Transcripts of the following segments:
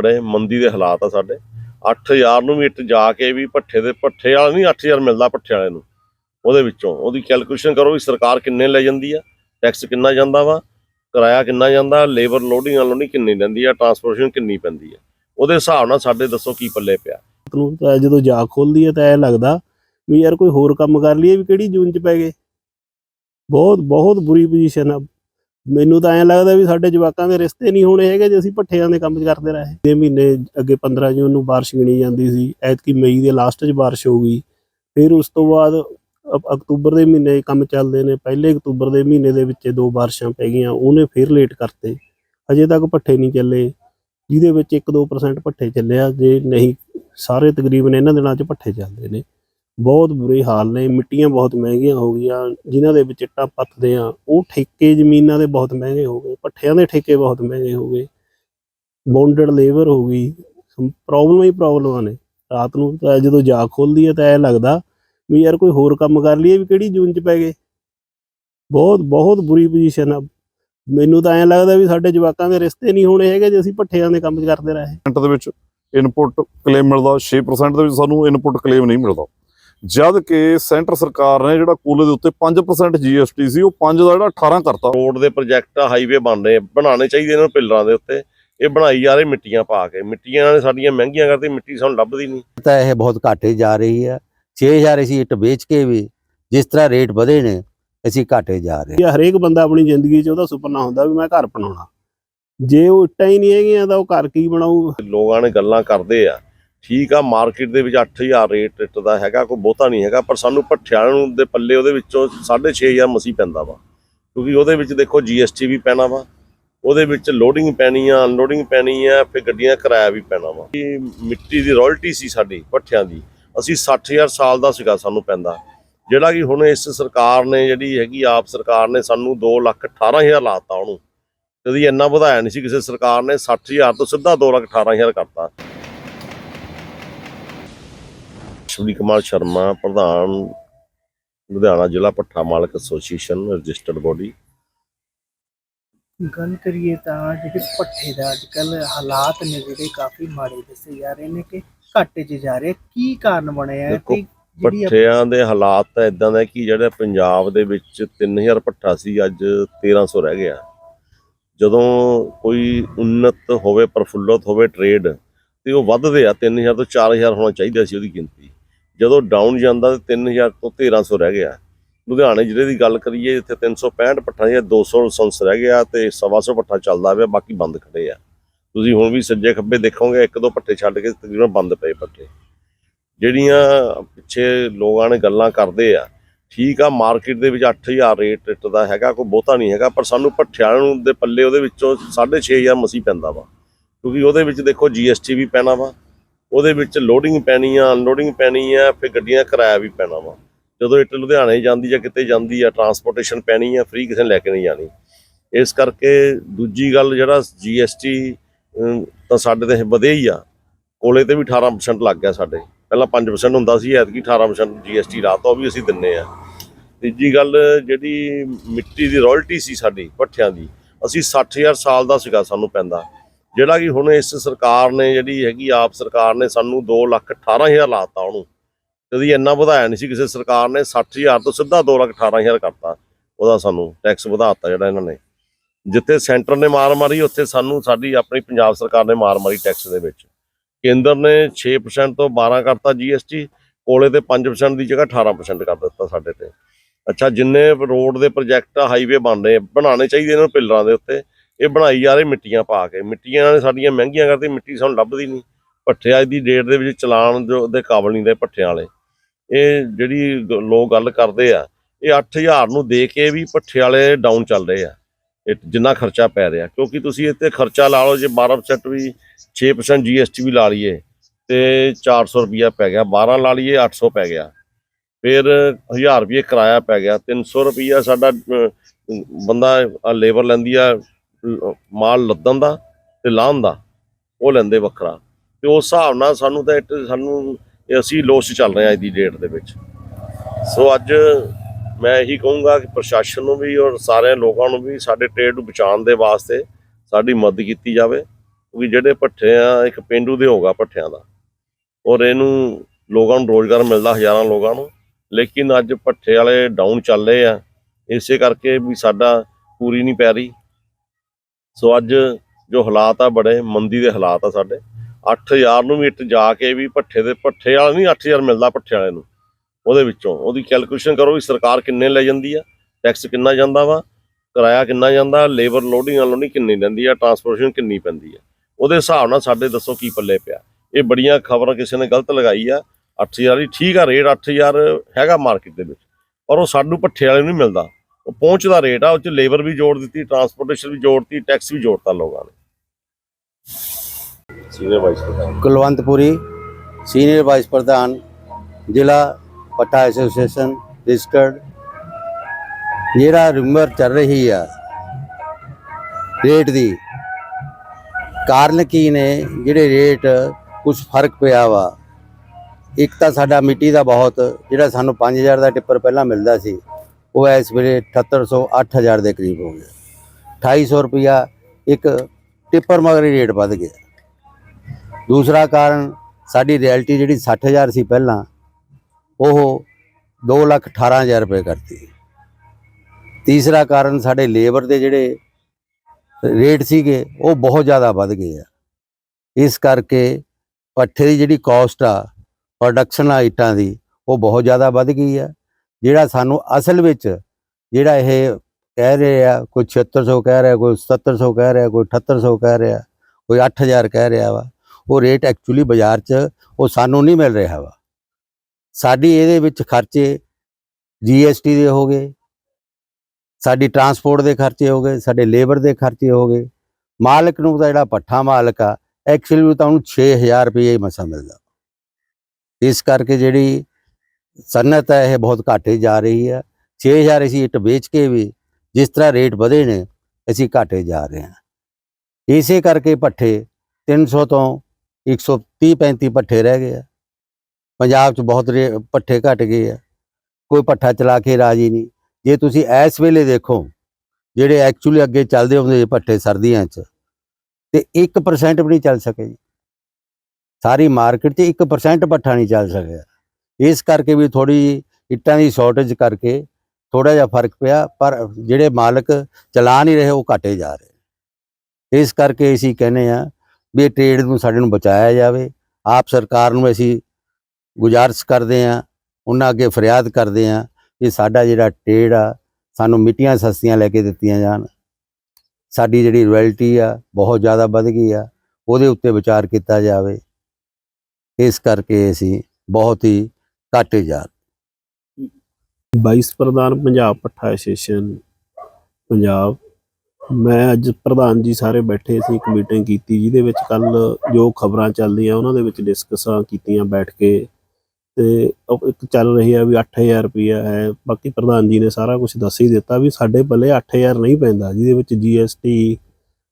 ਬੜੇ ਮੰਦੀ ਦੇ ਹਾਲਾਤ ਆ ਸਾਡੇ। 8000 ਨੂੰ ਵੀ ਇੱਟ ਜਾ ਕੇ ਵੀ ਪੱਠੇ ਦੇ ਪੱਠੇ ਵਾਲਾ ਨਹੀਂ 8000 ਮਿਲਦਾ ਪੱਠੇ ਵਾਲੇ ਨੂੰ। ਉਹਦੇ ਵਿੱਚੋਂ, ਉਹਦੀ ਕੈਲਕੂਲੇਸ਼ਨ ਕਰੋ ਵੀ ਸਰਕਾਰ ਕਿੰਨੇ ਲੈ ਜਾਂਦੀ ਆ ਟੈਕਸ ਕਿੰਨਾ ਜਾਂਦਾ ਵਾ, ਕਿਰਾਇਆ ਕਿੰਨਾ ਜਾਂਦਾ ਲੇਬਰ ਲੋਡਿੰਗ ਅਨਲੋਡਿੰਗ ਕਿੰਨੀ ਲੈਂਦੀ ਆ ਟਰਾਂਸਪੋਰਟੇਸ਼ਨ ਕਿੰਨੀ ਪੈਂਦੀ ਆ। ਉਹਦੇ ਹਿਸਾਬ ਨਾਲ ਸਾਡੇ ਦੱਸੋ ਕੀ ਪੱਲੇ ਪਿਆ। ਨੂੰ ਜਦੋਂ ਜਾ ਖੋਲਦੀ ਹੈ ਤਾਂ ਐ ਲੱਗਦਾ ਵੀ ਯਾਰ ਕੋਈ ਹੋਰ ਕੰਮ ਕਰ ਲਈਏ ਵੀ ਕਿਹੜੀ ਜੂਨ ਚ ਪੈ ਗਏ। ਬਹੁਤ ਬਹੁਤ ਬੁਰੀ ਪੋਜੀਸ਼ਨ ਆ। ਮੈਨੂੰ ਤਾਂ ਐਂ ਲੱਗਦਾ ਵੀ ਸਾਡੇ ਜਵਾਕਾਂ ਦੇ ਰਿਸ਼ਤੇ ਨਹੀਂ ਹੋਣੇ ਹੈਗੇ ਜੇ ਅਸੀਂ ਭੱਠਿਆਂ ਦੇ ਕੰਮ ਕਰਦੇ ਰਹੇ। ਇਹ ਮਹੀਨੇ ਅੱਗੇ 15 ਜੂਨ ਨੂੰ ਬਾਰਿਸ਼ ਗਿਣੀ ਜਾਂਦੀ ਸੀ, ਐਤਕੀ ਮਈ ਦੇ ਲਾਸਟ 'ਚ ਬਾਰਿਸ਼ ਹੋ ਗਈ, ਫਿਰ ਉਸ ਤੋਂ ਬਾਅਦ ਅਕ- ਅਕਤੂਬਰ ਦੇ ਮਹੀਨੇ ਕੰਮ ਚੱਲਦੇ ਨੇ, ਪਹਿਲੇ ਅਕਤੂਬਰ ਦੇ ਮਹੀਨੇ ਦੇ ਵਿੱਚ ਦੋ ਬਾਰਿਸ਼ਾਂ ਪੈ ਗਈਆਂ, ਉਹਨੇ ਫਿਰ ਲੇਟ ਕਰਤੇ। ਅਜੇ ਤੱਕ ਭੱਠੇ ਨਹੀਂ ਚੱਲੇ, ਜਿਹਦੇ ਵਿੱਚ 1-2% ਭੱਠੇ ਚੱਲਿਆ, ਜੇ ਨਹੀਂ, ਸਾਰੇ ਤਕਰੀਬਨ ਇਹਨਾਂ ਦਿਨਾਂ 'ਚ ਭੱਠੇ ਚੱਲਦੇ ਨੇ। ਬਹੁਤ ਬੁਰੇ ਹਾਲ ਨੇ, ਮਿੱਟੀਆਂ ਬਹੁਤ ਮਹਿੰਗੀਆਂ ਹੋ ਗਈਆਂ, ਜਿਨ੍ਹਾਂ ਦੇ ਵਿੱਚ ਇੱਟਾਂ ਪੱਥਦੇ ਆ, ਉਹ ਠੇਕੇ ਜ਼ਮੀਨਾਂ ਦੇ ਬਹੁਤ ਮਹਿੰਗੇ ਹੋ ਗਏ, ਭੱਠਿਆਂ ਦੇ ਠੇਕੇ ਬਹੁਤ ਮਹਿੰਗੇ ਹੋ ਗਏ ਬੌਂਡਡ ਲੇਬਰ ਹੋ ਗਈ ਪ੍ਰੋਬਲਮ ਹੀ ਪ੍ਰੋਬਲਮਾਂ ਨੇ, ਰਾਤ ਨੂੰ ਤਾਂ ਜਦੋਂ ਜਾ ਖੋਲਦੀ ਹੈ ਤਾਂ ਐ ਲੱਗਦਾ ਵੀ ਯਾਰ ਕੋਈ ਹੋਰ ਕੰਮ ਕਰ ਲਈਏ ਵੀ ਕਿਹੜੀ ਜੂਨ 'ਚ ਪੈ ਗਏ। ਬਹੁਤ ਬਹੁਤ ਬੁਰੀ ਪੋਜੀਸ਼ਨ ਆ। ਮੈਨੂੰ ਤਾਂ ਐ ਲੱਗਦਾ ਵੀ ਸਾਡੇ ਜਵਾਕਾਂ ਦੇ ਰਿਸ਼ਤੇ ਨਹੀਂ ਹੋਣੇ ਹੈਗੇ ਜੇ ਅਸੀਂ ਭੱਠਿਆਂ ਦੇ ਕੰਮ ਕਰਦੇ ਰਹੇ। ਦੇ ਵਿੱਚ ਇਨਪੁਟ ਕਲੇਮ ਮਿਲਦਾ 6% ਦੇ ਵਿੱਚ ਸਾਨੂੰ ਇਨਪੁਟ ਕਲੇਮ ਨਹੀਂ ਮਿਲਦਾ। ਜਦ ਕਿ ਸੈਂਟਰ ਸਰਕਾਰ ਨੇ ਜਿਹੜਾ ਕੂਲੇ ਦੇ ਉੱਤੇ 5% GST ਸੀ ਉਹ 5 ਦਾ ਜਿਹੜਾ 18 ਕਰਤਾ। ਰੋਡ ਦੇ ਪ੍ਰੋਜੈਕਟ ਹਾਈਵੇ ਬਣ ਰਹੇ ਬਣਾਉਣੇ ਚਾਹੀਦੇ ਇਹਨਾਂ ਨੂੰ ਪਿੱਲਰਾਂ ਦੇ ਉੱਤੇ। ਇਹ ਬਣਾਈ ਜਾ ਰਹੇ ਮਿੱਟੀਆਂ ਪਾ ਕੇ। ਮਿੱਟੀਆਂ ਨੇ ਸਾਡੀਆਂ ਮਹਿੰਗੀਆਂ ਕਰਤੀ ਮਿੱਟੀ ਸਾਨੂੰ ਲੱਭਦੀ ਨਹੀਂ। ਤਾਂ ਇਹ ਬਹੁਤ ਘਾਟੇ ਜਾ ਰਹੀ ਹੈ 6000 ਅਸੀਂ ਇੱਟ ਵੇਚ ਕੇ ਵੀ ਜਿਸ ਤਰ੍ਹਾਂ ਰੇਟ ਵਧੇ ਨੇ ਅਸੀਂ ਘਾਟੇ ਜਾ ਰਹੇ ਕਿ ਹਰੇਕ ਬੰਦਾ ਆਪਣੀ ਜ਼ਿੰਦਗੀ 'ਚ ਉਹਦਾ ਸੁਪਨਾ ਹੁੰਦਾ ਵੀ ਮੈਂ ਘਰ ਬਣਾਉਣਾ। ਜੇ ਉਹ ਇੱਟਾਂ ਹੀ ਨਹੀਂ ਹੈਗੀਆਂ ਤਾਂ ਉਹ ਘਰ ਕੀ ਬਣਾਊ ਲੋਕਾਂ ਨੇ ਗੱਲਾਂ ਕਰਦੇ ਆ। ਠੀਕ ਆ ਮਾਰਕੀਟ ਦੇ ਵਿੱਚ 8000 ਰੇਟ ਇੱਟ ਦਾ ਹੈਗਾ, ਕੋਈ ਬਹੁਤਾ ਨਹੀਂ ਹੈਗਾ, ਪਰ ਸਾਨੂੰ ਭੱਠਿਆਂ ਨੂੰ ਦੇ ਪੱਲੇ ਉਹਦੇ ਵਿੱਚੋਂ 6500 ਮਸੀ ਪੈਂਦਾ ਵਾ। ਕਿਉਂਕਿ ਉਹਦੇ ਵਿੱਚ ਦੇਖੋ GST ਵੀ ਪੈਣਾ ਵਾ, ਉਹਦੇ ਵਿੱਚ ਲੋਡਿੰਗ ਪੈਣੀ ਆ ਅਨਲੋਡਿੰਗ ਪੈਣੀ ਆ ਫਿਰ ਗੱਡੀਆਂ ਦਾ ਕਿਰਾਇਆ ਵੀ ਪੈਣਾ ਵਾ। ਇਹ ਮਿੱਟੀ ਦੀ ਰਾਇਲਟੀ ਸੀ ਸਾਡੀ ਭੱਠਿਆਂ ਦੀ, ਅਸੀਂ 60000 ਸਾਲ ਦਾ ਸੀਗਾ ਸਾਨੂੰ ਪੈਂਦਾ। ਜਿਹੜਾ ਕਿ ਹੁਣ ਇਸ ਸਰਕਾਰ ਨੇ, ਜਿਹੜੀ ਹੈਗੀ ਆਪ ਸਰਕਾਰ ਨੇ ਸਾਨੂੰ 2 ਲੱਖ 18000 ਲਾਤਾ ਉਹਨੂੰ, ਕਦੀ ਇੰਨਾ ਵਧਾਇਆ ਨਹੀਂ ਸੀ ਕਿਸੇ ਸਰਕਾਰ ਨੇ 60000 ਤੋਂ ਸਿੱਧਾ 2 ਲੱਖ 18000 ਕਰਤਾ। ਸ਼੍ਰੀ ਕੁਮਾਰ ਸ਼ਰਮਾ ਪ੍ਰਧਾਨ ਲੁਧਿਆਣਾ ਜ਼ਿਲ੍ਹਾ ਪੱਠਾ ਮਾਲਕ ਐਸੋਸੀਏਸ਼ਨ ਰਜਿਸਟਰਡ ਬੋਡੀ। ਗੱਲ ਕਰੀਏ ਤਾਂ ਜਿਹੜੇ ਪੱਠੇ ਦਾ ਅੱਜ ਕੱਲ ਹਾਲਾਤ ਨੇ ਜਿਹੜੇ ਕਾਫੀ ਮਾੜੇ ਦੱਸੇ ਜਾ ਰਹੇ ਨੇ ਕਿ ਘਾਟੇ 'ਚ ਜਾ ਰਹੇ। ਕੀ ਕਾਰਨ ਬਣਿਆ ਹੈ ਤੇ ਜਿਹੜੀ ਆਪ- ਪੱਠਿਆਂ ਦੇ ਹਾਲਾਤ ਤਾਂ ਇਦਾਂ ਦਾ ਕਿ ਜਿਹੜਾ ਪੰਜਾਬ ਦੇ ਵਿੱਚ 3000 ਪੱਠਾ ਸੀ ਅੱਜ 1300 ਰਹਿ ਗਿਆ। ਜਦੋਂ ਕੋਈ ਉન્નਤ ਹੋਵੇ ਪ੍ਰਫੁੱਲਤ ਹੋਵੇ ਟ੍ਰੇਡ ਤੇ ਉਹ ਵੱਧਦੇ ਆ 3000 ਤੋਂ 4000 ਹੋਣਾ ਚਾਹੀਦਾ ਸੀ ਉਹਦੀ ਗਿਣਤੀ। ਜਦੋਂ ਡਾਊਨ ਜਾਂਦਾ ਤੇ 3000 ਤੋਂ 1300 ਰਹਿ ਗਿਆ। ਲੁਧਿਆਣੇ ਜ਼ਿਲ੍ਹੇ ਦੀ ਗੱਲ ਕਰੀਏ, ਇੱਥੇ 365 ਪੱਠਾ ਜਾਂ 200 ਲਾਇਸੈਂਸ ਰਹਿ ਗਿਆ ਤੇ 125 ਪੱਠਾ ਚੱਲਦਾ ਪਿਆ, ਬਾਕੀ ਬੰਦ ਖੜੇ ਆ। ਤੁਸੀਂ ਹੁਣ ਵੀ ਸੱਜੇ ਖੱਬੇ ਦੇਖੋਗੇ, ਇੱਕ ਦੋ ਪੱਠੇ ਛੱਡ ਕੇ ਤਕਰੀਬਨ ਬੰਦ ਪਏ ਪੱਠੇ। ਜਿਹੜੀਆਂ ਪਿੱਛੇ ਲੋਕਾਂ ਨੇ ਗੱਲਾਂ ਕਰਦੇ ਆ, ਠੀਕ ਆ, ਮਾਰਕੀਟ ਦੇ ਵਿੱਚ 8000 ਰੇਟ ਰੇਟ ਦਾ ਹੈਗਾ, ਕੋਈ ਬਹੁਤਾ ਨਹੀਂ ਹੈਗਾ, ਪਰ ਸਾਨੂੰ ਭੱਠਿਆਂ ਨੂੰ ਦੇ ਪੱਲੇ ਉਹਦੇ ਵਿੱਚੋਂ 6500 ਮਸੀ ਪੈਂਦਾ ਵਾ। ਕਿਉਂਕਿ ਉਹਦੇ ਵਿੱਚ ਦੇਖੋ GST ਵੀ ਪੈਣਾ ਵਾ। ਉਹਦੇ ਵਿੱਚ ਲੋਡਿੰਗ ਪੈਣੀ ਆ ਅਨਲੋਡਿੰਗ ਪੈਣੀ ਆ ਫਿਰ ਗੱਡੀਆਂ ਦਾ ਕਿਰਾਇਆ ਵੀ ਪੈਣਾ ਵਾ। ਜਦੋਂ ਇੱਟ ਲੁਧਿਆਣੇ ਜਾਂਦੀ ਜਾਂ ਕਿਤੇ ਜਾਂਦੀ ਆ ਟਰਾਂਸਪੋਰਟੇਸ਼ਨ ਪੈਣੀ ਆ ਫ੍ਰੀ ਕਿਸੇ ਲੈ ਕੇ ਨਹੀਂ ਜਾਣੀ। ਇਸ ਕਰਕੇ ਦੂਜੀ ਗੱਲ ਜਿਹੜਾ GST ਅਮ, ਤਾਂ ਸਾਡੇ ਤੇ ਵਧੇ ਹੀ ਆ। ਕੋਲੇ ਤੇ ਵੀ 18% ਲੱਗ ਗਿਆ ਸਾਡੇ। ਪਹਿਲਾਂ 5% ਹੁੰਦਾ ਸੀ ਐਤਕੀ 18% GST ਲਾਤਾ ਉਹ ਵੀ ਅਸੀਂ ਦਿੰਨੇ ਆ। ਤੀਜੀ ਗੱਲ ਜਿਹੜੀ ਮਿੱਟੀ ਦੀ ਰਾਇਲਟੀ ਸੀ ਸਾਡੀ ਭੱਠਿਆਂ ਦੀ ਅਸੀਂ 60000 ਸਾਲ ਦਾ ਸੀਗਾ ਸਾਨੂੰ ਪੈਂਦਾ। ਜਿਹੜਾ ਕਿ ਹੁਣ ਇਸ ਸਰਕਾਰ ਨੇ ਜਿਹੜੀ ਹੈਗੀ ਆਪ ਸਰਕਾਰ ਨੇ ਸਾਨੂੰ 2 ਲੱਖ 18000 ਲਾਤਾ ਉਹਨੂੰ। ਕਦੀ ਇੰਨਾ ਵਧਾਇਆ ਨਹੀਂ ਸੀ, ਕਿਸੇ ਸਰਕਾਰ ਨੇ 60000 ਤੋਂ ਸਿੱਧਾ 2 ਲੱਖ 18000 ਕਰਤਾ ਉਹਦਾ ਸਾਨੂੰ ਟੈਕਸ ਵਧਾਤਾ ਜਿਹੜਾ ਇਹਨਾਂ ਨੇ। ਜਿੱਥੇ ਸੈਂਟਰ ਨੇ ਮਾਰ ਮਾਰੀ, ਉੱਥੇ ਸਾਨੂੰ ਸਾਡੀ ਆਪਣੀ ਪੰਜਾਬ ਸਰਕਾਰ ਨੇ ਮਾਰ ਮਾਰੀ ਟੈਕਸ ਦੇ ਵਿੱਚ। ਕੇਂਦਰ ਨੇ 6% ਤੋਂ 12 ਕਰਤਾ GST ਕੋਲੇ ਤੇ 5% ਦੀ ਜਗ੍ਹਾ 18% ਕਰ ਦਿੱਤਾ ਸਾਡੇ ਤੇ। ਅੱਛਾ, ਜਿੰਨੇ ਰੋਡ ਦੇ ਪ੍ਰੋਜੈਕਟ ਹਾਈਵੇ ਬਣ ਰਹੇ ਬਣਾਉਣੇ ਚਾਹੀਦੇ ਇਹਨਾਂ ਨੂੰ ਪਿੱਲਰਾਂ ਦੇ ਉੱਤੇ। ਇਹ ਬਣਾਈ ਜਾ ਰਹੇ ਮਿੱਟੀਆਂ ਪਾ ਕੇ। ਮਿੱਟੀਆਂ ਨੇ ਸਾਡੀਆਂ ਮਹਿੰਗੀਆਂ ਕਰਤੀ ਮਿੱਟੀ ਸਾਨੂੰ ਲੱਭਦੀ ਨਹੀਂ। ਭੱਠੇ ਅੱਜ ਦੀ ਡੇਟ ਦੇ ਵਿੱਚ ਚਲਾਣ ਜੋ ਦੇ ਕਾਬਲ ਨਹੀਂ ਰਹੇ ਭੱਠਿਆਂ ਵਾਲੇ। ਇਹ ਜਿਹੜੀ ਗ- ਲੋਕ ਗੱਲ ਕਰਦੇ ਆ, ਇਹ 8000 ਨੂੰ ਦੇ ਕੇ ਵੀ ਭੱਠੇ ਵਾਲੇ ਡਾਊਨ ਚੱਲ ਰਹੇ ਆ। ਇਹ ਜਿੰਨਾ ਖਰਚਾ ਪੈ ਰਿਹਾ। ਕਿਉਂਕਿ ਤੁਸੀਂ ਇੱਥੇ ਖਰਚਾ ਲਾ ਲਓ, ਜੇ 12% ਵੀ 6% GST ਵੀ ਲਾ ਲਈਏ, ਤੇ 400 ਰੁਪਿਆ ਪੈ ਗਿਆ। 12 ਲਾ ਲਈਏ 800 ਪੈ ਗਿਆ। ਫਿਰ 1000 ਰੁਪਏ ਕਿਰਾਇਆ ਪੈ ਗਿਆ। 300 ਰੁਪਿਆ ਸਾਡਾ ਬੰਦਾ ਲੇਬਰ ਲੈਂਦੀ ਆ ਮਾਲ ਲੱਦਣ ਦਾ ਤੇ ਲਾਹਣ ਦਾ, ਉਹ ਲੈਂਦੇ ਵੱਖਰਾ। ਤੇ ਉਸ ਹਿਸਾਬ ਨਾਲ ਸਾਨੂੰ ਤਾਂ ਇੱਟ, ਸਾਨੂੰ ਅਸੀਂ ਲੋਸ ਚੱਲ ਰਹੇ ਹਾਂ ਅੱਜ ਦੀ ਡੇਟ ਦੇ ਵਿੱਚ। ਸੋ ਅੱਜ ਮੈਂ ਇਹੀ ਕਹੂੰਗਾ ਕਿ ਪ੍ਰਸ਼ਾਸਨ ਨੂੰ ਵੀ ਔਰ ਸਾਰੇ ਲੋਕਾਂ ਨੂੰ ਵੀ ਸਾਡੇ ਟ੍ਰੇਡ ਨੂੰ ਬਚਾਉਣ ਦੇ ਵਾਸਤੇ ਸਾਡੀ ਮਦਦ ਕੀਤੀ ਜਾਵੇ, ਕਿਉਂਕਿ ਜਿਹੜੇ ਭੱਠੇ ਆ, ਇੱਕ ਪਿੰਡੂ ਦੇ ਹੋਗਾ ਭੱਠਿਆਂ ਦਾ। ਔਰ ਇਹਨੂੰ ਲੋਕਾਂ ਨੂੰ ਰੋਜ਼ਗਾਰ ਮਿਲਦਾ, ਹਜ਼ਾਰਾਂ ਲੋਕਾਂ ਨੂੰ। ਲੇਕਿਨ ਅੱਜ ਭੱਠੇ ਵਾਲੇ ਡਾਊਨ ਚੱਲ ਰਹੇ ਆ। ਇਸੇ ਕਰਕੇ ਵੀ ਸਾਡਾ ਪੂਰੀ ਨਹੀਂ ਪੈ ਰਹੀ। ਸੋ ਅੱਜ ਜੋ ਹਾਲਾਤ ਆ ਬੜੇ ਮੰਦੀ ਦੇ ਹਾਲਾਤ ਆ ਸਾਡੇ। 8000 ਨੂੰ ਵੀ ਇੱਟ ਜਾ ਕੇ ਵੀ ਭੱਠੇ ਦੇ ਭੱਠੇ ਵਾਲਾ ਨਹੀਂ 8000 ਮਿਲਦਾ ਭੱਠੇ ਵਾਲੇ ਨੂੰ। ਉਹਦੇ ਵਿੱਚੋਂ, ਉਹਦੀ ਕੈਲਕੂਲੇਸ਼ਨ ਕਰੋ ਵੀ ਸਰਕਾਰ ਕਿੰਨੇ ਲੈ ਜਾਂਦੀ ਆ। ਟੈਕਸ ਕਿੰਨਾ ਜਾਂਦਾ ਵਾ, ਕਿਰਾਇਆ ਕਿੰਨਾ ਜਾਂਦਾ ਲੇਬਰ ਲੋਡਿੰਗ ਅਨਲੋਡਿੰਗ ਕਿੰਨੀ ਲੈਂਦੀ ਆ ਟਰਾਂਸਪੋਰਟੇਸ਼ਨ ਕਿੰਨੀ ਪੈਂਦੀ ਆ। ਉਹਦੇ ਹਿਸਾਬ ਨਾਲ ਸਾਡੇ ਦੱਸੋ ਕੀ ਪੱਲੇ ਪਿਆ। ਇਹ ਬੜੀਆਂ ਖਬਰਾਂ ਕਿਸੇ ਨੇ ਗਲਤ ਲਗਾਈ ਆ। 8000 ਹੀ ਠੀਕ ਆ ਰੇਟ 8000 ਹੈਗਾ ਮਾਰਕੀਟ ਦੇ ਵਿੱਚ। ਪਰ ਉਹ ਸਾਨੂੰ ਭੱਠੇ ਵਾਲੇ ਨੂੰ ਨਹੀਂ ਮਿਲਦਾ। ਉਹ ਪਹੁੰਚਦਾ ਰੇਟ ਆ ਉਹ ਚ ਲੇਬਰ ਵੀ ਜੋੜ ਦਿੱਤੀ ਟਰਾਂਸਪੋਰਟੇਸ਼ਨ ਵੀ ਜੋੜਤੀ ਟੈਕਸ ਵੀ ਜੋੜਤਾ ਲੋਕਾਂ ਨੇ। ਸੀਨੀਅਰ ਵਾਈਸ ਪ੍ਰਧਾਨ ਕੁਲਵੰਤਪੁਰੀ ਸੀਨੀਅਰ ਵਾਈਸ ਪ੍ਰਧਾਨ ਜ਼ਿਲ੍ਹਾ ਪੱਟਾ ਐਸੋਸੀਏਸ਼ਨ ਰਜਿਸਟਰਡ ਜਿਹੜਾ ਰਿਮਰ ਚੱਲ ਰਹੀ ਆ ਰੇਟ ਦੀ ਕਾਰਨ ਕੀ ਨੇ ਜਿਹੜੇ ਰੇਟ ਕੁਝ ਫ਼ਰਕ ਪਿਆ ਵਾ। ਇੱਕ ਤਾਂ ਸਾਡਾ ਮਿੱਟੀ ਦਾ ਬਹੁਤ ਜਿਹੜਾ ਸਾਨੂੰ 5000 ਦਾ ਟਿੱਪਰ ਪਹਿਲਾਂ ਮਿਲਦਾ ਸੀ। ਉਹ ਇਸ ਵੇਲੇ 7800 8000 ਦੇ ਕਰੀਬ ਹੋ ਗਿਆ। 2800 ਰੁਪਿਆ ਇੱਕ ਟਿੱਪਰ ਮਗਰੀ ਰੇਟ ਵੱਧ ਗਿਆ। ਦੂਸਰਾ ਕਾਰਨ ਸਾਡੀ ਰਿਐਲਿਟੀ ਜਿਹੜੀ 60000 ਸੀ ਪਹਿਲਾਂ, ਉਹ 218000 ਰੁਪਏ ਕਰਤੀ। ਤੀਸਰਾ ਕਾਰਨ ਸਾਡੇ ਲੇਬਰ ਦੇ ਜਿਹੜੇ ਰੇਟ ਸੀਗੇ, ਉਹ ਬਹੁਤ ਜ਼ਿਆਦਾ ਵੱਧ ਗਏ ਆ। ਇਸ ਕਰਕੇ ਪੱਠੇ ਦੀ ਜਿਹੜੀ ਕਾਸਟ ਆ ਪ੍ਰੋਡਕਸ਼ਨ ਆ ਇੱਟਾਂ ਦੀ, ਉਹ ਬਹੁਤ ਜ਼ਿਆਦਾ ਵੱਧ ਗਈ ਆ। ਜਿਹੜਾ ਸਾਨੂੰ ਅਸਲ ਵਿੱਚ ਜਿਹੜਾ ਇਹ ਕਹਿ ਰਹੇ ਆ, ਕੋਈ 7600 ਕਹਿ ਰਿਹਾ, ਕੋਈ 7700 ਕਹਿ ਰਿਹਾ, ਕੋਈ 7800 ਕਹਿ ਰਿਹਾ, ਕੋਈ 8000 ਕਹਿ ਰਿਹਾ ਵਾ, ਉਹ ਰੇਟ ਐਕਚੁਅਲੀ ਬਾਜ਼ਾਰ 'ਚ ਉਹ ਸਾਨੂੰ ਨਹੀਂ ਮਿਲ ਰਿਹਾ ਵਾ। ਸਾਡੀ ਇਹਦੇ ਵਿੱਚ ਖਰਚੇ ਜੀਐਸਟੀ ਦੇ ਹੋ ਗਏ, ਸਾਡੀ ਟਰਾਂਸਪੋਰਟ ਦੇ ਖਰਚੇ ਹੋ ਗਏ, ਸਾਡੇ ਲੇਬਰ ਦੇ ਖਰਚੇ ਹੋ ਗਏ। ਮਾਲਕ ਨੂੰ ਤਾਂ ਜਿਹੜਾ ਪੱਠਾ ਮਾਲਕ ਆ ਐਕਚੁਅਲੀ ਤਾਂ ਉਹਨੂੰ 6000 ਰੁਪਏ ਹੀ ਮਸਾ ਮਿਲਦਾ। ਇਸ ਕਰਕੇ ਜਿਹੜੀ ਸਨਅਤ ਹੈ, ਇਹ ਬਹੁਤ ਘਾਟੇ ਜਾ ਰਹੀ ਹੈ। 6000 ਅਸੀਂ ਇੱਟ ਵੇਚ ਕੇ ਵੀ ਜਿਸ ਤਰ੍ਹਾਂ ਰੇਟ ਵਧੇ ਨੇ, ਅਸੀਂ ਘਾਟੇ ਜਾ ਰਹੇ ਹਾਂ। ਇਸੇ ਕਰਕੇ ਪੱਠੇ 300 ਤੋਂ 130 35 ਪੱਠੇ ਰਹਿ ਗਏ ਆ। ਪੰਜਾਬ 'ਚ ਬਹੁਤ ਰੇ- ਪੱਠੇ ਘਟ ਗਏ ਆ। ਕੋਈ ਪੱਠਾ ਚਲਾ ਕੇ ਰਾਜੀ ਨਹੀਂ। ਜੇ ਤੁਸੀਂ ਇਸ ਵੇਲੇ ਦੇਖੋ, ਜਿਹੜੇ ਐਕਚੁਅਲੀ ਅੱਗੇ ਚੱਲਦੇ ਹੁੰਦੇ ਸੀ ਪੱਠੇ ਸਰਦੀਆਂ 'ਚ, ਤੇ 1% ਵੀ ਨਹੀਂ ਚੱਲ ਸਕੇ ਜੀ। ਸਾਰੀ ਮਾਰਕੀਟ 'ਚ 1% ਪੱਠਾ ਨਹੀਂ ਚੱਲ ਸਕਿਆ। ਇਸ ਕਰਕੇ ਵੀ ਥੋੜੀ ਇੱਟਾਂ ਦੀ ਸ਼ਾਰਟੇਜ ਕਰਕੇ ਥੋੜਾ ਜਿਹਾ ਫ਼ਰਕ ਪਿਆ, ਪਰ ਜਿਹੜੇ ਮਾਲਕ ਚਲਾ ਨਹੀਂ ਰਹੇ ਉਹ ਘਟੇ ਜਾ ਰਹੇ ਇਸ ਕਰਕੇ ਅਸੀਂ ਕਹਿੰਦੇ ਆ ਵੀ ਇਹ ਟ੍ਰੇਡ ਨੂੰ ਸਾਡੇ ਨੂੰ ਬਚਾਇਆ ਜਾਵੇ। ਆਪ ਸਰਕਾਰ ਨੂੰ ਅਸੀਂ ਗੁਜ਼ਾਰਿਸ਼ ਕਰਦੇ ਆ ਉਹਨਾਂ ਅੱਗੇ ਫਰਿਆਦ ਕਰਦੇ ਆ ਕਿ ਸਾਡਾ ਜਿਹੜਾ ਟ੍ਰੇਡ ਆ, ਸਾਨੂੰ ਮਿੱਟੀਆਂ ਸਸਤੀਆਂ ਲੈ ਕੇ ਦਿੱਤੀਆਂ ਜਾਣ। ਸਾਡੀ ਜਿਹੜੀ ਰਾਇਲਟੀ ਆ, ਬਹੁਤ ਜ਼ਿਆਦਾ ਵੱਧ ਗਈ ਆ, ਉਹਦੇ ਉੱਤੇ ਵਿਚਾਰ ਕੀਤਾ ਜਾਵੇ। ਇਸ ਕਰਕੇ ਅਸੀਂ ਬਹੁਤ ਹੀ ਘਾਟੇ ਜਾ ਵਾਈਸ ਪ੍ਰਧਾਨ ਪੰਜਾਬ ਪੱਠਾ ਐਸੋਸੀਏਸ਼ਨ, ਪੰਜਾਬ। ਮੈਂ ਅੱਜ ਪ੍ਰਧਾਨ ਜੀ ਸਾਰੇ ਬੈਠੇ ਸੀ, ਇੱਕ ਮੀਟਿੰਗ ਕੀਤੀ, ਜਿਹਦੇ ਵਿੱਚ ਕੱਲ ਜੋ ਖਬਰਾਂ ਚੱਲਦੀਆਂ, ਉਹਨਾਂ ਦੇ ਵਿੱਚ ਡਿਸਕਸਾਂ ਕੀਤੀਆਂ ਬੈਠ ਕੇ। ਤੇ ਉਹ ਇੱਕ ਚੱਲ ਰਹੀ ਹੈ ਵੀ 8000 ਰੁਪਇਆ ਹੈ, ਬਾਕੀ ਪ੍ਰਧਾਨ ਜੀ ਨੇ ਸਾਰਾ ਕੁਝ ਦੱਸ ਹੀ ਦਿੱਤਾ ਵੀ ਸਾਡੇ ਪੱਲੇ 8000 ਨਹੀਂ ਪੈਂਦਾ, ਜਿਹਦੇ ਵਿੱਚ ਜੀਐਸਟੀ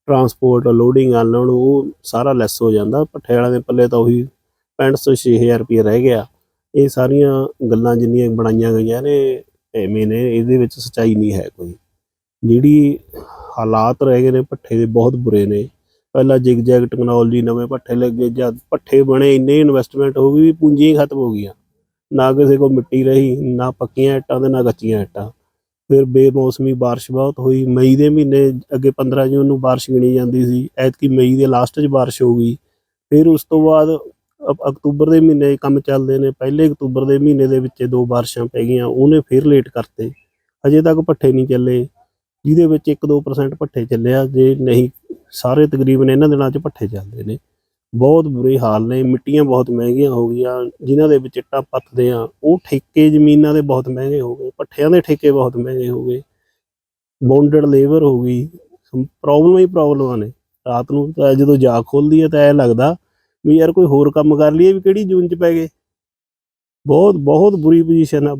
ਟਰਾਂਸਪੋਰਟ ਲੋਡਿੰਗ ਅਨਲੋਡ ਉਹ ਸਾਰਾ ਲੈਸ ਹੋ ਜਾਂਦਾ। ਪੱਠੇ ਵਾਲਿਆਂ ਦੇ ਪੱਲੇ ਤਾਂ ਉਹੀ 65 ਤੋਂ 6000 ਰੁਪਏ ਰਹਿ ਗਿਆ। ਇਹ ਸਾਰੀਆਂ ਗੱਲਾਂ ਜਿੰਨੀਆਂ ਬਣਾਈਆਂ ਗਈਆਂ ਨੇ, ਐਵੇਂ ਨੇ, ਇਹਦੇ ਵਿੱਚ ਸੱਚਾਈ ਨਹੀਂ ਹੈ ਕੋਈ। ਜਿਹੜੀ ਹਾਲਾਤ ਰਹਿ ਗਏ ਨੇ, ਭੱਠੇ ਦੇ ਬਹੁਤ ਬੁਰੇ ਨੇ। ਪਹਿਲਾਂ ਜਿਗ ਜੈਗ ਟੈਕਨੋਲੋਜੀ ਨਵੇਂ ਭੱਠੇ ਲੱਗੇ, ਜਦ ਭੱਠੇ ਬਣੇ, ਇੰਨੇ ਇਨਵੈਸਟਮੈਂਟ ਹੋ ਗਈ ਵੀ ਪੂੰਜੀਆਂ ਹੀ ਖਤਮ ਹੋ ਗਈਆਂ। ਨਾ ਕਿਸੇ ਕੋਲ ਮਿੱਟੀ ਰਹੀ, ਨਾ ਪੱਕੀਆਂ ਇੱਟਾਂ ਤੇ ਨਾ ਕੱਚੀਆਂ ਇੱਟਾਂ। ਫਿਰ ਬੇਮੌਸਮੀ ਬਾਰਿਸ਼ ਬਹੁਤ ਹੋਈ। ਮਈ ਦੇ ਮਹੀਨੇ ਅੱਗੇ 15 ਜੂਨ ਨੂੰ ਬਾਰਿਸ਼ ਗਿਣੀ ਜਾਂਦੀ ਸੀ। ਐਤਕੀ ਮਈ ਦੇ ਲਾਸਟ 'ਚ ਬਾਰਿਸ਼ ਹੋ ਗਈ। ਫਿਰ ਉਸ ਤੋਂ ਬਾਅਦ ਅਕ- ਅਕਤੂਬਰ ਦੇ ਮਹੀਨੇ ਕੰਮ ਚੱਲਦੇ ਨੇ, ਪਹਿਲੇ ਅਕਤੂਬਰ ਦੇ ਮਹੀਨੇ ਦੇ ਵਿੱਚ ਦੋ ਬਾਰਿਸ਼ਾਂ ਪੈ ਗਈਆਂ, ਉਹਨੇ ਫਿਰ ਲੇਟ ਕਰਤੇ। ਅਜੇ ਤੱਕ ਪੱਠੇ ਨਹੀਂ ਚੱਲੇ, ਜਿਹਦੇ ਵਿੱਚ 1-2% ਪੱਠੇ ਚੱਲਿਆ ਜੇ ਨਹੀਂ, ਸਾਰੇ ਤਕਰੀਬਨ ਇਹਨਾਂ ਦਿਨਾਂ 'ਚ ਪੱਠੇ ਚੱਲਦੇ ਨੇ। ਬਹੁਤ ਬੁਰੇ ਹਾਲ ਨੇ, ਮਿੱਟੀਆਂ ਬਹੁਤ ਮਹਿੰਗੀਆਂ ਹੋ ਗਈਆਂ, ਜਿਨ੍ਹਾਂ ਦੇ ਵਿੱਚ ਇੱਟਾਂ ਪੱਥਦੇ ਆ, ਉਹ ਠੇਕੇ ਜ਼ਮੀਨਾਂ ਦੇ ਬਹੁਤ ਮਹਿੰਗੇ ਹੋ ਗਏ ਪੱਠਿਆਂ ਦੇ ਠੇਕੇ ਬਹੁਤ ਮਹਿੰਗੇ ਹੋ ਗਏ। ਬੌਂਡਡ ਲੇਬਰ ਹੋ ਗਈ ਪ੍ਰੋਬਲਮ ਹੀ ਪ੍ਰੋਬਲਮਾਂ ਨੇ। ਰਾਤ ਨੂੰ ਤਾਂ ਜਦੋਂ ਜਾ ਖੋਲਦੀ ਹੈ ਤਾਂ ਇਹ ਲੱਗਦਾ ਵੀ ਯਾਰ ਕੋਈ ਹੋਰ ਕੰਮ ਕਰ ਲਈਏ ਵੀ ਕਿਹੜੀ ਜੂਨ 'ਚ ਪੈ ਗਏ। ਬਹੁਤ ਬਹੁਤ ਬੁਰੀ ਪੋਜੀਸ਼ਨ ਆ।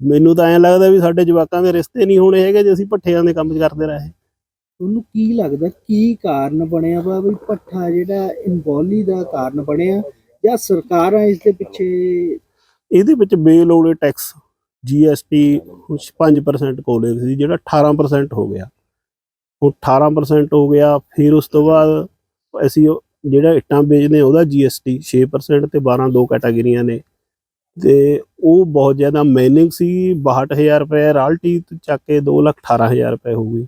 ਮੈਨੂੰ ਤਾਂ ਐਂ ਲੱਗਦਾ ਵੀ ਸਾਡੇ ਜਵਾਕਾਂ ਦੇ ਰਿਸ਼ਤੇ ਨਹੀਂ ਹੋਣੇ ਹੈਗੇ ਜੇ ਅਸੀਂ ਭੱਠਿਆਂ ਦੇ ਕੰਮ ਕਰਦੇ ਰਹੇ। ਉਹਨੂੰ ਕੀ ਲੱਗਦਾ ਕੀ ਕਾਰਨ ਬਣਿਆ ਵਾ ਵੀ ਭੱਠਾ ਜਿਹੜਾ ਇਨਵੋਲੀ ਦਾ ਕਾਰਨ ਬਣਿਆ ਜਾਂ ਸਰਕਾਰਾਂ ਇਸ ਦੇ ਪਿੱਛੇ? ਇਹਦੇ ਵਿੱਚ ਬੇਲੋੜੇ ਟੈਕਸ ਕੁਛ 5% ਕੋਲੇ ਸੀ ਜਿਹੜਾ 18% ਹੋ ਗਿਆ। ਹੁਣ 18% ਹੋ ਗਿਆ ਫਿਰ ਉਸ ਤੋਂ ਬਾਅਦ ਅਸੀਂ ਉਹ ਜਿਹੜਾ ਇੱਟਾਂ ਵੇਚਦੇ ਹਾਂ ਉਹਦਾ GST 6% ਤੇ 12 ਦੋ ਕੈਟਾਗਰੀਆਂ ਨੇ। ਤੇ ਉਹ ਬਹੁਤ ਜ਼ਿਆਦਾ ਮਾਈਨਿੰਗ ਸੀ 62000 ਰੁਪਏ ਰਾਲਟੀ ਚੱਕ ਕੇ 218000 ਰੁਪਏ ਹੋ ਗਈ।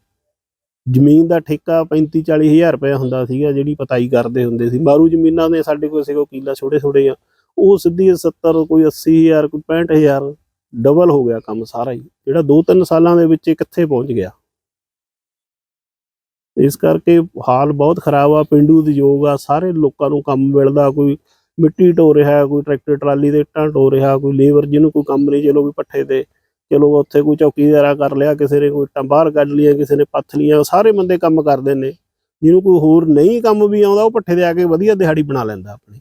ਜ਼ਮੀਨ ਦਾ ਠੇਕਾ 35 40000 ਰੁਪਏ ਹੁੰਦਾ ਸੀਗਾ, ਜਿਹੜੀ ਪਤਾਈ ਕਰਦੇ ਹੁੰਦੇ ਸੀ। ਮਾਰੂ ਜ਼ਮੀਨਾਂ ਦੇ ਸਾਡੇ ਕੋਲ ਸੀ ਕੋ ਕਿੱਲਾ ਛੋਟੇ ਛੋਟੇ ਆ। ਉਹ ਸਿੱਧੀ 70 ਕੋਈ 80000 ਕੋਈ 65000 ਡਬਲ ਹੋ ਗਿਆ ਕੰਮ ਸਾਰਾ ਹੀ। ਜਿਹੜਾ 2-3 ਸਾਲਾਂ ਦੇ ਵਿੱਚ ਕਿੱਥੇ ਪਹੁੰਚ ਗਿਆ? ਇਸ ਕਰਕੇ ਹਾਲ ਬਹੁਤ ਖਰਾਬ ਆ ਪਿੰਡੂ ਉਦਯੋਗ ਆ ਸਾਰੇ ਲੋਕਾਂ ਨੂੰ ਕੰਮ ਮਿਲਦਾ ਕੋਈ ਮਿੱਟੀ ਢੋ ਰਿਹਾ ਕੋਈ ਟਰੈਕਟਰ ਟਰਾਲੀ ਦੇ ਇੱਟਾਂ ਢੋ ਰਿਹਾ ਕੋਈ ਲੇਬਰ ਜਿਹਨੂੰ ਕੋਈ ਕੰਮ ਨਹੀਂ ਚਲੋ ਵੀ ਪੱਠੇ ਤੇ ਚਲੋ ਉੱਥੇ ਕੋਈ ਚੌਕੀਦਾਰਾ ਕਰ ਲਿਆ ਕਿਸੇ ਨੇ ਕੋਈ ਇੱਟਾਂ ਬਾਹਰ ਕੱਢ ਲਈਆਂ ਕਿਸੇ ਨੇ ਪੱਥ ਲਈਆਂ ਸਾਰੇ ਬੰਦੇ ਕੰਮ ਕਰਦੇ ਨੇ। ਜਿਹਨੂੰ ਕੋਈ ਹੋਰ ਨਹੀਂ ਕੰਮ ਵੀ ਆਉਂਦਾ ਉਹ ਪੱਠੇ ਤੇ ਆ ਕੇ ਵਧੀਆ ਦਿਹਾੜੀ ਬਣਾ ਲੈਂਦਾ ਆਪਣੀ।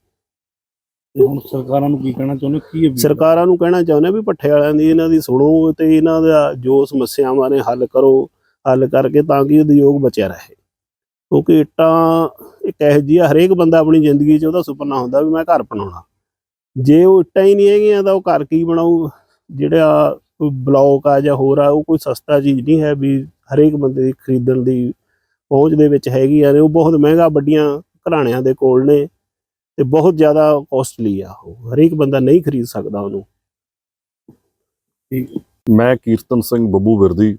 ਤੇ ਹੁਣ ਸਰਕਾਰਾਂ ਨੂੰ ਕੀ ਕਹਿਣਾ ਚਾਹੁੰਦੇ? ਕੀ ਹੈ ਸਰਕਾਰਾਂ ਨੂੰ ਕਹਿਣਾ ਚਾਹੁੰਦੇ ਵੀ ਪੱਠੇ ਵਾਲਿਆਂ ਦੀ ਇਹਨਾਂ ਦੀ ਸੁਣੋ ਤੇ ਇਹਨਾਂ ਦਾ ਜੋ ਸਮੱਸਿਆਵਾਂ ਨੇ ਹੱਲ ਕਰੋ। ਹੱਲ ਕਰਕੇ ਤਾਂ ਕਿ ਉਦਯੋਗ ਬਚਿਆ ਰਹੇ। ਕਿਉਂਕਿ ਇੱਟਾਂ ਇੱਕ ਇਹੋ ਜਿਹੀ ਆ, ਹਰੇਕ ਬੰਦਾ ਆਪਣੀ ਜ਼ਿੰਦਗੀ 'ਚ ਉਹਦਾ ਸੁਪਨਾ ਹੁੰਦਾ ਵੀ ਮੈਂ ਘਰ ਬਣਾਉਣਾ। ਜੇ ਉਹ ਇੱਟਾਂ ਹੀ ਨਹੀਂ ਹੈਗੀਆਂ ਤਾਂ ਉਹ ਘਰ ਕੀ ਬਣਾਊ? ਜਿਹੜਾ ਕੋਈ ਬਲੌਕ ਆ ਜਾਂ ਹੋਰ ਆ ਉਹ ਕੋਈ ਸਸਤਾ ਚੀਜ਼ ਨਹੀਂ ਹੈ ਵੀ ਹਰੇਕ ਬੰਦੇ ਦੀ ਖਰੀਦਣ ਦੀ ਪਹੁੰਚ ਦੇ ਵਿੱਚ ਹੈਗੀ ਆ ਨੇ ਉਹ ਬਹੁਤ ਮਹਿੰਗਾ ਵੱਡੀਆਂ ਘਰਾਣਿਆਂ ਦੇ ਕੋਲ ਨੇ ਤੇ ਬਹੁਤ ਜ਼ਿਆਦਾ ਕੋਸਟਲੀ ਆ ਉਹ। ਹਰੇਕ ਬੰਦਾ ਨਹੀਂ ਖਰੀਦ ਸਕਦਾ ਉਹਨੂੰ। ਮੈਂ ਕੀਰਤਨ ਸਿੰਘ ਬੱਬੂ ਵਿਰਦੀ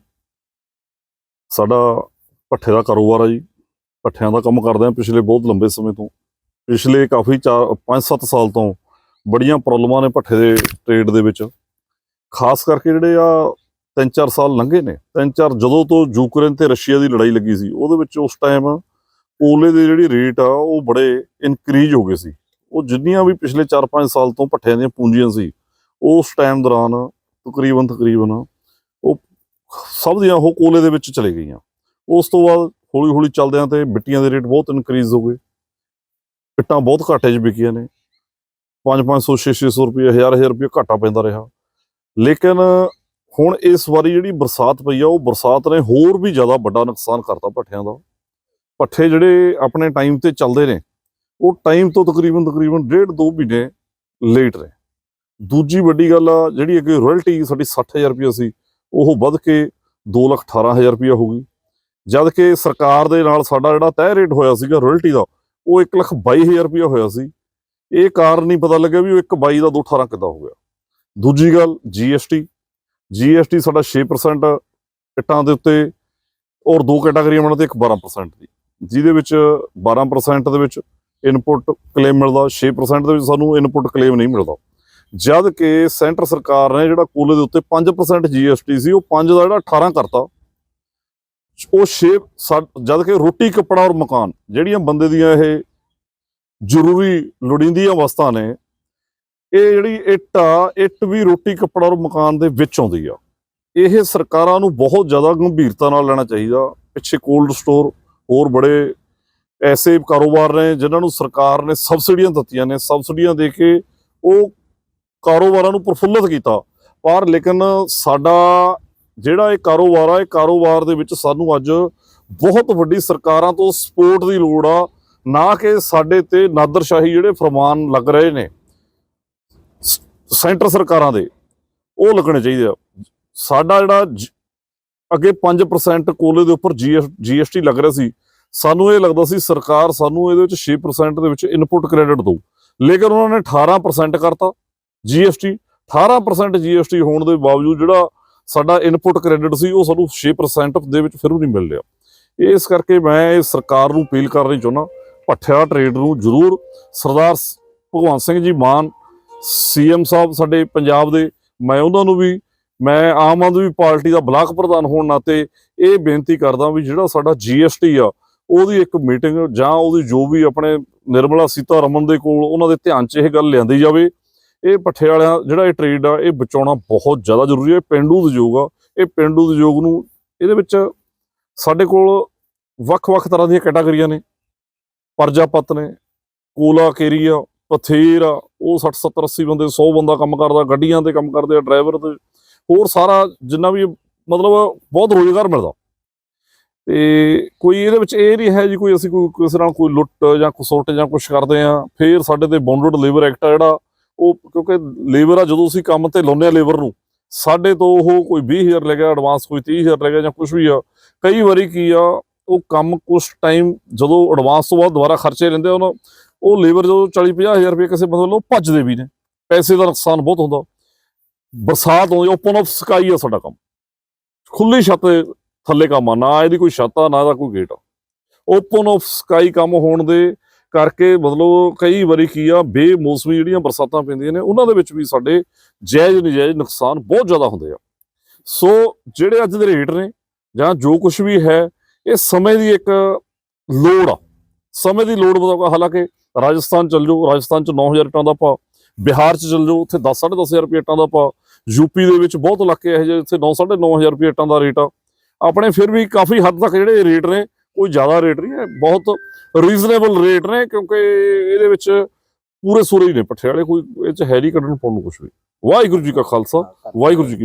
ਸਾਡਾ ਪੱਠੇ ਦਾ ਕਾਰੋਬਾਰ ਆ ਜੀ। ਪੱਠਿਆਂ ਦਾ ਕੰਮ ਕਰਦੇ ਆ ਪਿਛਲੇ ਬਹੁਤ ਲੰਬੇ ਸਮੇਂ ਤੋਂ। ਪਿਛਲੇ ਕਾਫੀ 4 5-7 ਸਾਲ ਤੋਂ ਬੜੀਆਂ ਪ੍ਰੋਬਲਮਾਂ ਨੇ ਪੱਠੇ ਦੇ ਟ੍ਰੇਡ ਦੇ ਵਿੱਚ। ਖਾਸ ਕਰਕੇ ਜਿਹੜੇ ਆ 3-4 ਸਾਲ ਲੰਘੇ ਨੇ। 3-4 ਜਦੋਂ ਤੋਂ ਯੂਕਰੇਨ ਤੇ ਰਸ਼ੀਆ ਦੀ ਲੜਾਈ ਲੱਗੀ ਸੀ, ਉਹਦੇ ਵਿੱਚ ਉਸ ਟਾਈਮ ਓਲੇ ਦੇ ਜਿਹੜੀ ਰੇਟ ਆ, ਉਹ ਬੜੇ ਇਨਕਰੀਜ਼ ਹੋ ਗਏ ਸੀ। ਉਹ ਜਿੰਨੀਆਂ ਵੀ ਪਿਛਲੇ 4-5 ਸਾਲ ਤੋਂ ਪੱਠਿਆਂ ਦੀਆਂ ਪੂੰਜੀਆਂ ਸੀ, ਉਸ ਟਾਈਮ ਦੌਰਾਨ ਤਕਰੀਬਨ ਤਕਰੀਬਨ ਸਭ ਦੀਆਂ ਉਹ ਕੋਲੇ ਦੇ ਵਿੱਚ ਚਲੇ ਗਈਆਂ। ਉਸ ਤੋਂ ਬਾਅਦ ਹੌਲੀ ਹੌਲੀ ਚੱਲਦਿਆਂ ਤੇ ਮਿੱਟੀਆਂ ਦੇ ਰੇਟ ਬਹੁਤ ਇਨਕਰੀਜ਼ ਹੋ ਗਏ। ਇੱਟਾਂ ਬਹੁਤ ਘਾਟੇ 'ਚ ਵਿਕੀਆਂ ਨੇ। 5-500 600 ਰੁਪਏ 1000 ਰੁਪਏ ਘਾਟਾ ਪੈਂਦਾ ਰਿਹਾ। ਲੇਕਿਨ ਹੁਣ ਇਸ ਵਾਰੀ ਜਿਹੜੀ ਬਰਸਾਤ ਪਈ ਆ, ਉਹ ਬਰਸਾਤ ਨੇ ਹੋਰ ਵੀ ਜ਼ਿਆਦਾ ਵੱਡਾ ਨੁਕਸਾਨ ਕਰਤਾ ਪੱਠਿਆਂ ਦਾ। ਪੱਠੇ ਜਿਹੜੇ ਆਪਣੇ ਟਾਈਮ ਤੇ ਚੱਲਦੇ ਨੇ, ਉਹ ਟਾਈਮ ਤੋਂ ਤਕਰੀਬਨ ਤਕਰੀਬਨ ਡੇਢ ਦੋ ਮਹੀਨੇ ਲੇਟ ਨੇ ਦੂਜੀ ਵੱਡੀ ਗੱਲ ਆ, ਜਿਹੜੀ ਅੱਗੇ ਰਾਇਲਟੀ ਸਾਡੀ 60000 ਰੁਪਏ ਸੀ ਉਹ ਵੱਧ ਕੇ 218000 ਰੁਪਏ ਹੋ ਗਈ। ਜਦ ਕਿ ਸਰਕਾਰ ਦੇ ਨਾਲ ਸਾਡਾ ਜਿਹੜਾ ਤੈਅ ਰੇਟ ਹੋਇਆ ਸੀਗਾ ਰਾਇਲਟੀ ਦਾ, ਉਹ 122000 ਰੁਪਏ ਹੋਇਆ ਸੀ। ਇਹ ਕਾਰਨ ਨਹੀਂ ਪਤਾ ਲੱਗਿਆ ਵੀ ਉਹ 122 ਦਾ 218 ਕਿੱਦਾਂ ਹੋ ਗਿਆ। ਦੂਜੀ ਗੱਲ GST GST ਸਾਡਾ 6% ਇੱਟਾਂ ਦੇ ਉੱਤੇ ਔਰ ਦੋ ਕੈਟਾਗਰੀਆਂ ਬਣਨ ਤੇ ਇੱਕ 12% ਦੀ। ਜਿਹਦੇ ਵਿੱਚ 12% ਦੇ ਵਿੱਚ ਇਨਪੁਟ ਕਲੇਮ ਮਿਲਦਾ 6% ਦੇ ਵਿੱਚ ਸਾਨੂੰ ਇਨਪੁਟ ਕਲੇਮ ਨਹੀਂ ਮਿਲਦਾ। ਜਦ ਕਿ ਸੈਂਟਰ ਸਰਕਾਰ ਨੇ ਜਿਹੜਾ ਕੋਲੇ ਦੇ ਉੱਤੇ 5% GST ਸੀ, ਉਹ 5 ਦਾ ਜਿਹੜਾ 18 ਕਰਤਾ। ਉਹ 6 ਜਦ ਕਿ ਰੋਟੀ, ਕੱਪੜਾ ਔਰ ਮਕਾਨ, ਜਿਹੜੀਆਂ ਬੰਦੇ ਦੀਆਂ ਇਹ ਜ਼ਰੂਰੀ ਲੋੜੀਂਦੀਆਂ ਵਸਤਾਂ ਨੇ, ਇਹ ਜਿਹੜੀ ਇੱਟ ਆ, ਇੱਟ ਵੀ ਰੋਟੀ, ਕੱਪੜਾ ਔਰ ਮਕਾਨ ਦੇ ਵਿੱਚ ਆਉਂਦੀ ਆ। ਇਹ ਸਰਕਾਰਾਂ ਨੂੰ ਬਹੁਤ ਜ਼ਿਆਦਾ ਗੰਭੀਰਤਾ ਨਾਲ ਲੈਣਾ ਚਾਹੀਦਾ। ਪਿੱਛੇ ਕੋਲਡ ਸਟੋਰ, ਹੋਰ ਬੜੇ ਐਸੇ ਕਾਰੋਬਾਰ ਨੇ, ਜਿਨ੍ਹਾਂ ਨੂੰ ਸਰਕਾਰ ਨੇ ਸਬਸਿਡੀਆਂ ਦਿੱਤੀਆਂ ਨੇ। ਸਬਸਿਡੀਆਂ ਦੇ ਕੇ ਉਹ ਕਾਰੋਬਾਰਾਂ ਨੂੰ ਪ੍ਰਫੁੱਲਤ ਕੀਤਾ। ਪਰ ਲੇਕਿਨ ਸਾਡਾ ਜਿਹੜਾ ਇਹ ਕਾਰੋਬਾਰ ਆ, ਇਹ ਕਾਰੋਬਾਰ ਦੇ ਵਿੱਚ ਸਾਨੂੰ ਅੱਜ ਬਹੁਤ ਵੱਡੀ ਸਰਕਾਰਾਂ ਤੋਂ ਸਪੋਰਟ ਦੀ ਲੋੜ ਆ। ਨਾ ਕਿ ਸਾਡੇ ਤੇ ਨਾਦਰਸ਼ਾਹੀ ਜਿਹੜੇ ਫਰਮਾਨ ਲੱਗ ਰਹੇ ਨੇ, ਸੈਂਟਰ ਸਰਕਾਰਾਂ ਦੇ, ਉਹ ਲੱਗਣੇ ਚਾਹੀਦੇ ਆ। ਸਾਡਾ ਜਿਹੜਾ ਜ- ਅੱਗੇ 5% ਕੋਲੇ ਦੇ ਉੱਪਰ ਜੀਐਸਟੀ ਲੱਗ ਰਿਹਾ ਸੀ। ਸਾਨੂੰ ਇਹ ਲੱਗਦਾ ਸੀ ਸਰਕਾਰ ਸਾਨੂੰ ਇਹਦੇ ਵਿੱਚ 6% ਦੇ ਵਿੱਚ ਇਨਪੁਟ ਕ੍ਰੈਡਿਟ ਦਊ। ਲੇਕਿਨ ਉਹਨਾਂ ਨੇ 18% ਕਰਤਾ। ਜੀਐਸਟੀ 18% ਜੀਐਸਟੀ ਹੋਣ ਦੇ ਬਾਵਜੂਦ ਜਿਹੜਾ ਸਾਡਾ ਇਨਪੁਟ ਕ੍ਰੈਡਿਟ ਸੀ, ਉਹ ਸਾਨੂੰ 6% ਦੇ ਵਿੱਚ ਫਿਰ ਵੀ ਨਹੀਂ ਮਿਲ ਰਿਹਾ। ਇਸ ਕਰਕੇ ਮੈਂ ਇਹ ਸਰਕਾਰ ਨੂੰ ਅਪੀਲ ਕਰਨੀ ਚਾਹੁੰਦਾ, ਭੱਠਿਆ ਟ੍ਰੇਡ ਨੂੰ ਜ਼ਰੂਰ ਸਰਦਾਰ ਸ- ਭਗਵੰਤ ਸਿੰਘ ਜੀ ਮਾਨ ਸੀਐਮ ਸਾਹਿਬ ਸਾਡੇ ਪੰਜਾਬ ਦੇ, ਮੈਂ ਉਹਨਾਂ ਨੂੰ ਵੀ, ਮੈਂ ਆਮ ਆਦਮੀ ਪਾਰਟੀ ਦਾ ਬਲਾਕ ਪ੍ਰਧਾਨ ਹੋਣ ਨਾਤੇ ਇਹ ਬੇਨਤੀ ਕਰਦਾ ਵੀ ਜਿਹੜਾ ਸਾਡਾ ਜੀਐਸਟੀ ਆ, ਉਹਦੀ ਇੱਕ ਮੀਟਿੰਗ ਜਾਂ ਉਹਦੀ ਜੋ ਵੀ ਆਪਣੇ ਨਿਰਮਲਾ ਸੀਤਾ ਰਮਨ ਦੇ ਕੋਲ ਉਹਨਾਂ ਦੇ ਧਿਆਨ 'ਚ ਇਹ ਗੱਲ ਲਿਆਂਦੀ ਜਾਵੇ। ਇਹ ਪੱਠੇ ਵਾਲਿਆਂ ਜਿਹੜਾ ਇਹ ਟ੍ਰੇਡ ਆ, ਇਹ ਬਚਾਉਣਾ ਬਹੁਤ ਜ਼ਿਆਦਾ ਜ਼ਰੂਰੀ ਹੈ ਇਹ ਪੇਂਡੂ ਉਦਯੋਗ ਆ। ਇਹ ਪੇਂਡੂ ਉਦਯੋਗ ਨੂੰ ਇਹਦੇ ਵਿੱਚ ਸਾਡੇ ਕੋਲ ਵੱਖ-ਵੱਖ ਤਰ੍ਹਾਂ ਦੀਆਂ ਕੈਟਾਗਰੀਆਂ ਨੇ। ਪਰਜਾਪਤ ਨੇ, ਕੋਲਾ ਕੇਰੀ ਆ, ਪਥੇਰ ਆ, ਉਹ 60 70 80 ਬੰਦੇ 100 ਬੰਦਾ ਕੰਮ ਕਰਦਾ, ਗੱਡੀਆਂ ਤੇ ਕੰਮ ਕਰਦੇ ਆ ਡਰਾਈਵਰ ਤੇ। ਹੋਰ ਸਾਰਾ ਜਿੰਨਾ ਵੀ ਮਤਲਬ ਬਹੁਤ ਰੋਜ਼ਗਾਰ ਮਿਲਦਾ। ਤੇ ਕੋਈ ਇਹਦੇ ਵਿੱਚ ਇਹ ਨਹੀਂ ਹੈ ਜੀ, ਕੋਈ ਅਸੀਂ ਕੋਈ ਕਿਸੇ ਨਾਲ ਕੋਈ ਲੁੱਟ ਜਾਂ ਕੁਸੁੱਟ ਜਾਂ ਕੁਝ ਕਰਦੇ ਆ। ਫੇਰ ਸਾਡੇ ਤੇ ਬੌਂਡਡ ਲੇਬਰ ਐਕਟ ਆ ਜਿਹੜਾ ਉਹ ਕਿਉਂਕਿ ਲੇਬਰ ਆ, ਜਦੋਂ ਅਸੀਂ ਕੰਮ ਤੇ ਲਾਉਂਦੇ ਆ ਲੇਬਰ ਨੂੰ, ਸਾਡੇ ਤੋਂ ਉਹ ਕੋਈ 20000 ਲੈ ਗਿਆ ਐਡਵਾਂਸ ਕੋਈ 30000 ਲੈ ਗਿਆ ਜਾਂ ਕੁਝ ਵੀ ਆ, ਕਈ ਵਾਰੀ ਕੀ ਆ, ਉਹ ਕੰਮ ਕੁਝ ਟਾਈਮ ਜਦੋਂ ਐਡਵਾਂਸ ਤੋਂ ਬਾਅਦ ਦੁਬਾਰਾ ਖਰਚੇ ਲੈਂਦੇ ਆ, ਉਹਨਾਂ ਉਹ ਲੇਬਰ ਜਦੋਂ 40 50 ਹਜ਼ਾਰ ਰੁਪਏ ਕਿਸੇ ਮਤਲਬ ਉਹ ਭੱਜਦੇ ਵੀ ਨੇ, ਪੈਸੇ ਦਾ ਨੁਕਸਾਨ ਬਹੁਤ ਹੁੰਦਾ। ਬਰਸਾਤ ਆਉਂਦੀ ਓਪਨ ਆਫ ਸਕਾਈ ਆ ਸਾਡਾ ਕੰਮ। ਖੁੱਲੀ ਛੱਤ ਥੱਲੇ ਕੰਮ ਆ, ਨਾ ਇਹਦੀ ਕੋਈ ਛੱਤ ਆ, ਨਾ ਇਹਦਾ ਕੋਈ ਗੇਟ ਆ। ਓਪਨ ਆਫ ਸਕਾਈ ਕੰਮ ਹੋਣ ਦੇ ਕਰਕੇ ਮਤਲਬ ਕਈ ਵਾਰੀ ਕੀ ਆ, ਬੇਮੌਸਮੀ ਜਿਹੜੀਆਂ ਬਰਸਾਤਾਂ ਪੈਂਦੀਆਂ ਨੇ, ਉਹਨਾਂ ਦੇ ਵਿੱਚ ਵੀ ਸਾਡੇ ਜਾਇਜ਼ ਨਜਾਇਜ਼ ਨੁਕਸਾਨ ਬਹੁਤ ਜ਼ਿਆਦਾ ਹੁੰਦੇ ਆ। ਸੋ ਜਿਹੜੇ ਅੱਜ ਦੇ ਰੇਟ ਨੇ, ਜਾਂ ਜੋ ਕੁਝ ਵੀ ਹੈ, ਇਹ ਸਮੇਂ ਦੀ ਇੱਕ ਲੋੜ ਆ। ਸਮੇਂ ਦੀ ਲੋੜ ਮੁਤਾਬਕ ਹਾਲਾਂਕਿ ਰਾਜਸਥਾਨ ਚੱਲ ਜਾਓ, ਰਾਜਸਥਾਨ ਚ 9000 ਟਨ ਦਾ ਭਾਅ, ਬਿਹਾਰ ਚ ਚੱਲ ਜਾਓ, ਉੱਥੇ 10 10500 ਰੁਪਏ ਟਨ ਦਾ ਭਾਅ ਯੂਪੀ ਦੇ ਵਿੱਚ ਬਹੁਤ ਇਲਾਕੇ ਇਹੋ ਜਿਹੇ ਜਿੱਥੇ 9 9500 ਰੁਪਏ ਟਨ ਦਾ ਰੇਟ ਆ। ਆਪਣੇ ਫਿਰ ਵੀ ਕਾਫੀ ਹੱਦ ਤੱਕ ਜਿਹੜੇ ਰੇਟ ਨੇ, ਕੋਈ ਜ਼ਿਆਦਾ ਰੇਟ ਨਹੀਂ ਹੈ, ਬਹੁਤ ਰੀਜ਼ਨੇਬਲ ਰੇਟ ਨੇ ਕਿਉਂਕਿ ਇਹਦੇ ਵਿੱਚ ਪੂਰੇ ਸੂਰੇ ਹੀ ਨੇ ਪੱਠੇ ਵਾਲੇ ਕੋਈ ਇਹ ਚ ਹੈ ਨਹੀਂ ਕੱਢਣ ਪਾਉਣ ਨੂੰ ਕੁਝ ਵੀ। ਵਾਹਿਗੁਰੂ ਜੀ ਕਾ ਖਾਲਸਾ ਵਾਹਿਗੁਰੂ ਜੀ